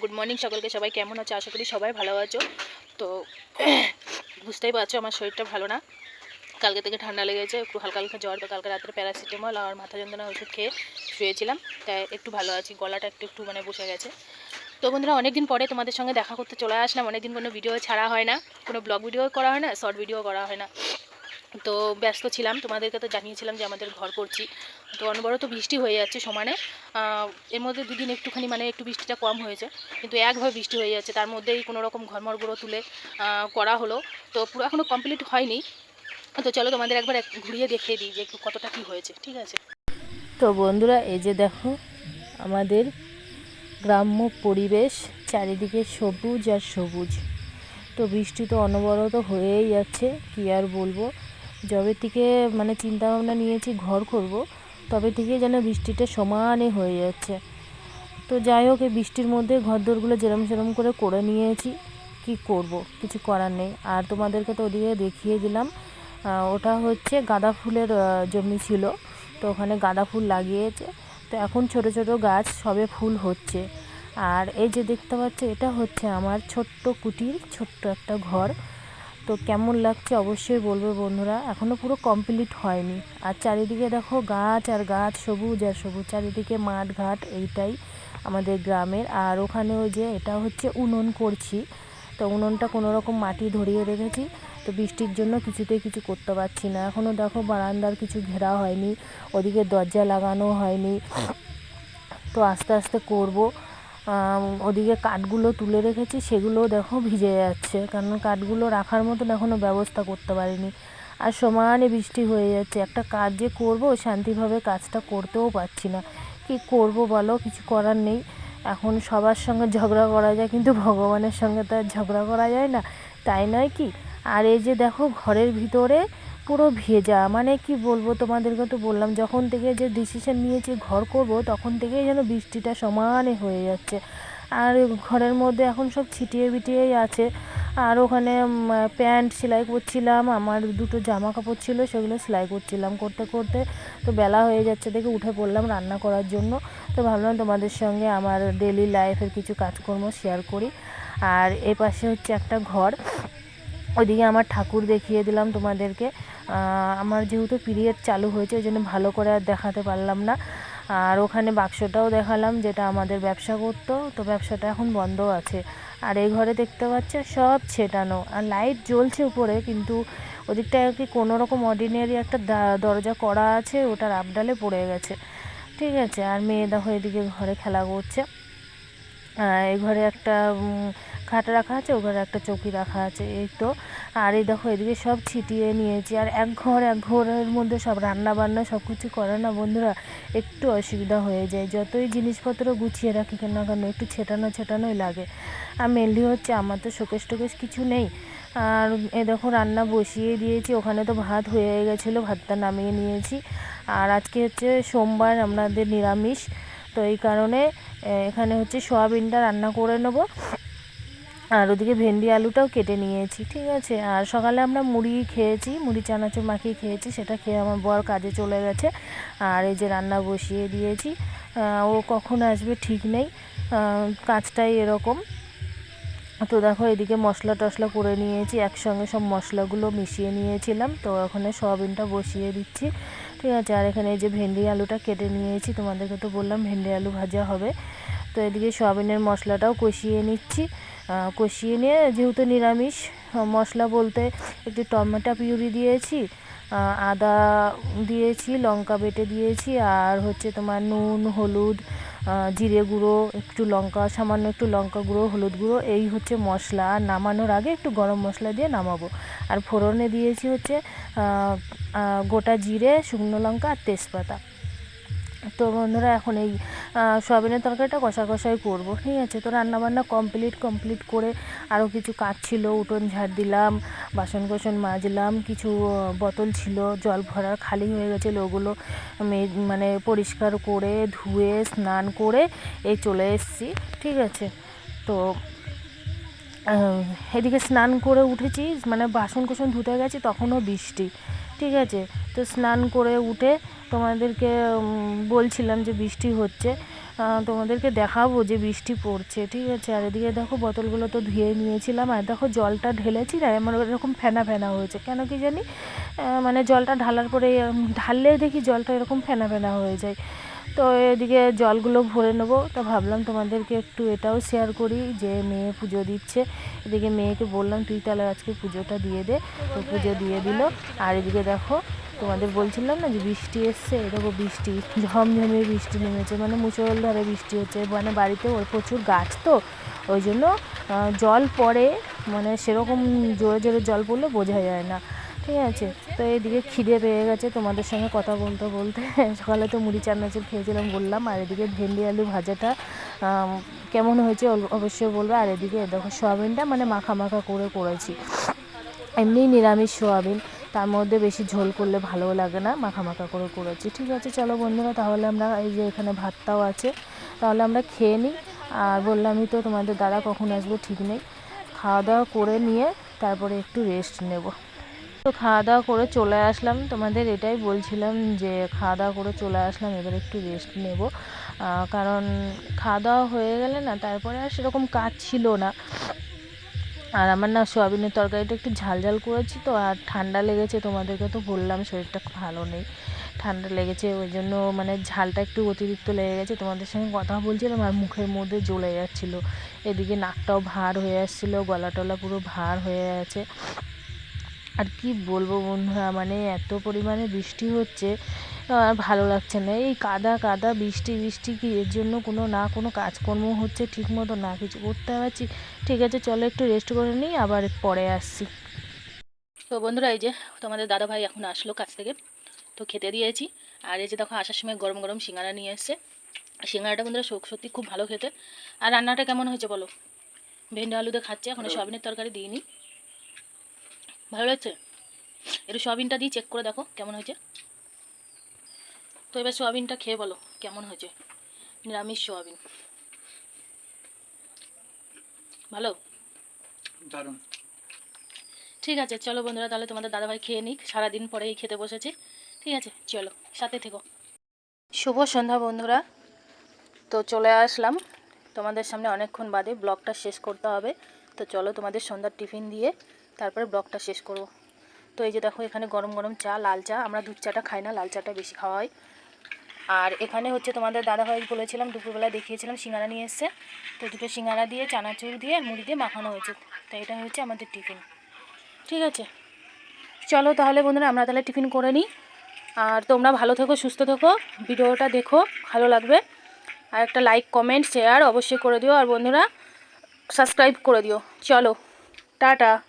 Good morning সকলকে। সবাই কেমন আছো? আশা করি সবাই ভালো আছো। তো বুঝতেই পারছ, আমার শরীরটা ভালো না। কালকে থেকে ঠান্ডা লেগেছে, একটু হালকা হালকা জ্বর তো কালকে রাত্রে প্যারাসিটামল আর মাথা যন্ত্রণা ওষুধ খেয়ে শুয়েছিলাম। তাই একটু ভালো আছি, গলাটা একটু একটু মানে বসে গেছে। তো বন্ধুরা, অনেকদিন পরে তোমাদের সঙ্গে দেখা করতে চলে আসলাম। অনেকদিন কোনো ভিডিও ছাড়া হয় না, কোনো ব্লগ ভিডিও করা হয় না শর্ট ভিডিও করা হয় না। তো ব্যস্ত ছিলাম, তোমাদেরকে তো জানিয়েছিলাম যে আমাদের ঘর করছি। তো অনবরত বৃষ্টি হয়ে যাচ্ছে সমানে। এর মধ্যে দুদিন একটুখানি মানে একটু বৃষ্টিটা কম হয়েছে, কিন্তু একভাবে বৃষ্টি হয়ে যাচ্ছে। তার মধ্যেই কোনো রকম ঘরমর গুঁড়ো তুলে করা হলো। তো পুরো এখনও কমপ্লিট হয়নি। তো চলো তোমাদের একবার এক- ঘুরিয়ে দেখিয়ে দিই যে কতটা কী হয়েছে, ঠিক আছে? তো বন্ধুরা, এই যে দেখো, আমাদের গ্রাম্য পরিবেশ চারিদিকে সবুজ আর সবুজ। তো বৃষ্টি তো অনবরত হয়েই যাচ্ছে, কি আর বলব? যবে থেকে মানে চিন্তা ভাবনা নিয়েছি ঘর করব, তবে থেকে যেন বৃষ্টিটা সমানে হয়ে যাচ্ছে। তো যাই হোক, এই বৃষ্টির মধ্যে ঘর ঘরদোরগুলো যেরম সেরম করে করে নিয়েছি, কি করব? কিছু করার নেই। আর তোমাদেরকে তো ওদিকে দেখিয়ে দিলাম ওটা হচ্ছে গাঁদা ফুলের জমি ছিল, তো ওখানে গাঁদা ফুল লাগিয়েছে। তো এখন ছোট ছোট গাছ, সবে ফুল হচ্ছে। আর এই যে দেখতে পাচ্ছ, এটা হচ্ছে আমার ছোট্ট কুটির, ছোট্ট একটা ঘর। তো কেমন লাগছে অবশ্যই বলবে বন্ধুরা। এখনও পুরো কমপ্লিট হয়নি। আর চারিদিকে দেখো গাছ আর গাছ, সবুজ আর সবুজ। চারিদিকে মাঠ, ঘাট, এইটাই আমাদের গ্রামের। আর ওখানে ওই যে এটা হচ্ছে উনুন করছি। তো উনুনটা কোনো রকম মাটি ধরিয়ে রেখেছি। তো বৃষ্টির জন্য কিছুতেই কিছু করতে পারছি না। এখনও দেখো বারান্দার কিছু ঘেরা হয়নি। ওদিকে দরজা লাগানো হয়নি। তো আস্তে আস্তে করব। ওদিকে কাঠগুলো তুলে রেখেছি, সেগুলোও দেখো ভিজে যাচ্ছে। কারণ কাঠগুলো রাখার মতন এখনও ব্যবস্থা করতে পারিনি। আর সমানে বৃষ্টি হয়ে যাচ্ছে। একটা কাজ যে করব, শান্তিভাবে কাজটা করতেও পারছি না। কি করব বলো, কিছু করার নেই। এখন সবার সঙ্গে ঝগড়া করা যায়, কিন্তু ভগবানের সঙ্গে তো আর ঝগড়া করা যায় না। তাই নয় কি? আর এই যে দেখো, ঘরের ভিতরে পুরো ভেজা মানে কি বলব তোমাদেরকে তো বললাম, যখন থেকে যে ডিসিশন নিয়েছি ঘর করব, তখন থেকেই যেন বৃষ্টিটা সমানে হয়ে যাচ্ছে। আর ঘরের মধ্যে এখন সব ছিটিয়ে বিটিয়েই আছে। আর ওখানে প্যান্ট সেলাই করছিলাম, আমার দুটো জামা কাপড় ছিল, সেগুলো সেলাই করছিলাম করতে করতে। তো বেলা হয়ে যাচ্ছে দেখে উঠে পড়লাম রান্না করার জন্য। তো ভাবলাম তোমাদের সঙ্গে আমার ডেলি লাইফের কিছু কাজকর্ম শেয়ার করি। আর এ পাশে হচ্ছে একটা ঘর। ওইদিকে আমার ঠাকুর দেখিয়ে দিলাম তোমাদেরকে। আমার যেহেতু পিরিয়ড চালু হয়েছে ওই জন্য ভালো করে আর দেখাতে পারলাম না। আর ওখানে বাক্সটাও দেখালাম, যেটা আমাদের ব্যবসা করতো, তো ব্যবসাটা এখন বন্ধ আছে। আর এই ঘরে দেখতে পাচ্ছে, সব ছেটানো। আর লাইট জ্বলছে উপরে, কিন্তু ওদিকটায় আর কি কোনো রকম অর্ডিনারি একটা দরজা করা আছে, ওটার আপডালে পড়ে গেছে। ঠিক আছে, আর মেয়ে দেখো এদিকে ঘরে খেলা করছে। এই ঘরে একটা খাট রাখা আছে, ও ঘরে একটা চৌকি রাখা আছে, এই তো। আর এই দেখো, এদিকে সব ছিটিয়ে নিয়েছি, আর এক ঘর, এক ঘরের মধ্যে সব রান্না বান্না সব কিছু করে না বন্ধুরা, একটু অসুবিধা হয়ে যায়। যতই জিনিসপত্র গুছিয়ে রাখি কেন কেন, একটু ছেটানো ছেটানোই লাগে। আর মেনলি হচ্ছে আমার তো শোকেশ টোকেশ কিছু নেই। আর এ দেখো, রান্না বসিয়ে দিয়েছি, ওখানে তো ভাত হয়ে গেছিল, ভাতটা নামিয়ে নিয়েছি। আর আজকে হচ্ছে সোমবার, আমাদের নিরামিষ। তো এই কারণে এখানে হচ্ছে সয়াবিনটা রান্না করে নেব। আর ওদিকে ভেন্ডি আলুটাও কেটে নিয়েছি, ঠিক আছে? আর সকালে আমরা মুড়ি খেয়েছি, মুড়ি চানাচুর মাখিয়ে খেয়েছি, সেটা খেয়ে আমার বর কাজে চলে গেছে। আর এই যে রান্না বসিয়ে দিয়েছি ও কখন আসবে ঠিক নেই কাজটাই এরকম। তো দেখো, এদিকে মশলা টশলা করে নিয়েছি, একসঙ্গে সব মশলাগুলো মিশিয়ে নিয়েছিলাম। তো ওখানে সয়াবিনটা বসিয়ে দিচ্ছি। ঠিক আছে, আর এখানে এই যে ভেন্ডি আলুটা কেটে নিয়েছি, তোমাদেরকে তো বললাম ভেন্ডি আলু ভাজা হবে। তো এদিকে সয়াবিনের মশলাটাও কষিয়ে নিচ্ছি। কষিয়ে নিয়ে যেহেতু নিরামিষ মশলা বলতে একটু টমেটো পিউরি দিয়েছি আদা দিয়েছি, লঙ্কা বেটে দিয়েছি, আর হচ্ছে তোমার নুন, হলুদ জিরে গুঁড়ো, একটু লঙ্কা, সামান্য একটু লঙ্কা গুঁড়ো, হলুদ গুঁড়ো, এই হচ্ছে মশলা। আর নামানোর আগে একটু গরম মশলা দিয়ে নামাবো। আর ফোড়নে দিয়েছি হচ্ছে গোটা জিরে, শুকনো লঙ্কা আর তেজপাতা। তো বন্ধুরা এখন এই সয়াবিনের তরকারিটা কষা কষাই করব, ঠিক আছে? তো রান্নাবান্না কমপ্লিট কমপ্লিট করে আরও কিছু কাজ ছিল, উঠোন ঝাড় দিলাম বাসন কোসন মাজলাম, কিছু বোতল ছিল, জল ভরার খালি হয়ে গেছিল ওগুলো মানে পরিষ্কার করে ধুয়ে, স্নান করে এই চলে এসেছি, ঠিক আছে? তো এদিকে স্নান করে উঠেছি মানে বাসন কোসন ধুতে গেছি, তখনও বৃষ্টি, ঠিক আছে? তো স্নান করে উঠে তোমাদেরকে বলছিলাম যে বৃষ্টি হচ্ছে। তোমাদেরকে দেখাবো যে বৃষ্টি পড়ছে ঠিক আছে? আর এদিকে দেখো বোতলগুলো তো ধুয়ে নিয়েছিলাম। আর দেখো জলটা ঢেলেছি না আমার এরকম ফেনা ফেনা হয়েছে। কেন কি জানি? মানে জলটা ঢালার পরে উম, ঢাললেই দেখি জলটা এরকম ফেনা ফেনা হয়ে যায়। তো এদিকে জলগুলো ভরে নেব। তো ভাবলাম তোমাদেরকে একটু এটাও শেয়ার করি যে মেয়ে পুজো দিচ্ছে। এদিকে মেয়েকে বললাম তুই তাহলে আজকে পুজোটা দিয়ে দে। তো পুজো দিয়ে দিল। আর এদিকে দেখো তোমাদের বলছিলাম না যে বৃষ্টি এসছে? এরকম বৃষ্টি, ঝমঝমে বৃষ্টি নেমেছে মানে মুসলধারে বৃষ্টি হচ্ছে। মানে বাড়িতে ওর প্রচুর গাছ তো, ওই জন্য জল পড়ে মানে সেরকম জোরে জোরে জল পড়লে বোঝা যায় না। ঠিক আছে? তো এদিকে খিদে পেয়ে গেছে তোমাদের সঙ্গে কথা বলতে বলতে। সকালে তো মুড়ি চানাচুর খেয়েছিলাম বললাম, আর এদিকে ভেন্ডি আলু ভাজাটা কেমন হয়েছে অবশ্যই বলবে। আর এদিকে দেখো সয়াবিনটা মানে মাখা মাখা করে করেছি। এমনি নিরামিষ সোয়াবিন। তার মধ্যে বেশি ঝোল করলে ভালো লাগে না মাখা মাখা করে করেছি। ঠিক আছে, চলো বন্ধুরা, তাহলে আমরা এই যে এখানে ভাতটাও আছে, তাহলে আমরা খেয়ে নিই। আর বললামই তো তোমাদের দাদা কখন আসব ঠিক নেই। খাওয়া দাওয়া করে নিয়ে তারপরে একটু রেস্ট নেব। তো খাওয়া দাওয়া করে চলে আসলাম। তোমাদের এটাই বলছিলাম যে খাওয়া দাওয়া করে চলে আসলাম, এবার একটু রেস্ট নেব। কারণ খাওয়া দাওয়া হয়ে গেলে না, তারপরে আর সেরকম কাজ ছিল না। আর আমার না সোয়াবিনের তরকারিটা একটু ঝাল ঝাল করেছি তো, আর ঠান্ডা লেগেছে, তোমাদেরকে তো বললাম শরীরটা ভালো নেই। ঠান্ডা লেগেছে, ওই জন্য মানে ঝালটা একটু অতিরিক্ত লেগে গেছে, তোমাদের সঙ্গে কথা বলছিলাম আর মুখের মধ্যে জ্বলে যাচ্ছিল। এদিকে নাকটাও ভার হয়ে আসছিল, গলা টলা পুরো ভার হয়ে আছে। আর কি বলব বন্ধুরা মানে এত পরিমাণে বৃষ্টি হচ্ছে আর ভালো লাগছে না। এই কাদা কাদা বৃষ্টি বৃষ্টি কি এর জন্য কোনো না কোনো কাজকর্ম হচ্ছে ঠিক মতো না। কিছু করতে পারছি। ঠিক আছে চলো একটু রেস্ট করে নিই আবার পরে আসছি। তো বন্ধুরা এই যে তোমাদের দাদা ভাই এখন আসলো কাছ থেকে তো খেতে দিয়েছি। আর এই যে দেখো আসার সময় গরম গরম সিঙ্গারা নিয়ে এসছে। সিঙ্গারাটা বন্ধুরা সত্যি সত্যি খুব ভালো খেতে। আর রান্নাটা কেমন হয়েছে বলো? ভেন্ডি আলুতে খাচ্ছে এখন সয়াবিনের তরকারি দিইনি। ভালো লাগছে? একটু সয়াবিনটা দিয়ে চেক করে দেখো কেমন হয়েছে? তো এবার সোয়াবিনটা খেয়ে বলো কেমন হয়েছে? নিরামিষ সোয়াবিন। ভালো? দারুণ। ঠিক আছে চলো বন্ধুরা তাহলে তোমাদের দাদাভাই খেয়ে নিক সারাদিন পরেই খেতে বসেছি। ঠিক আছে চলো সাথে থেকো। শুভ সন্ধ্যা বন্ধুরা। তো চলে আসলাম। তোমাদের সামনে অনেকক্ষণ বাদে ব্লগটা শেষ করতে হবে। তো চলো তোমাদের সন্ধ্যার টিফিন দিয়ে তারপরে ব্লগটা শেষ করব। তো এই যে দেখো এখানে গরম গরম চা লাল চা। আমরা দুধ চাটা খাই না লাল চাটা বেশি খাওয়া হয়। আর এখানে হচ্ছে তোমাদের দাদাভাই বলেছিলাম দুপুরবেলা দেখিয়েছিলাম, সিঙ্গারা নিয়ে এসছে। তো দুটো সিঙ্গারা দিয়ে, চানাচুর দিয়ে, মুড়ি দিয়ে মাখানো হয়েছে। তো এটা হচ্ছে আমাদের টিফিন। ঠিক আছে? চলো তাহলে বন্ধুরা, আমরা তাহলে টিফিন করে নিই। আর তোমরা ভালো থেকো, সুস্থ থেকো। ভিডিওটা দেখো, ভালো লাগবে। আর একটা লাইক কমেন্ট শেয়ার অবশ্যই করে দিও। আর বন্ধুরা সাবস্ক্রাইব করে দিও। চলো, টাটা।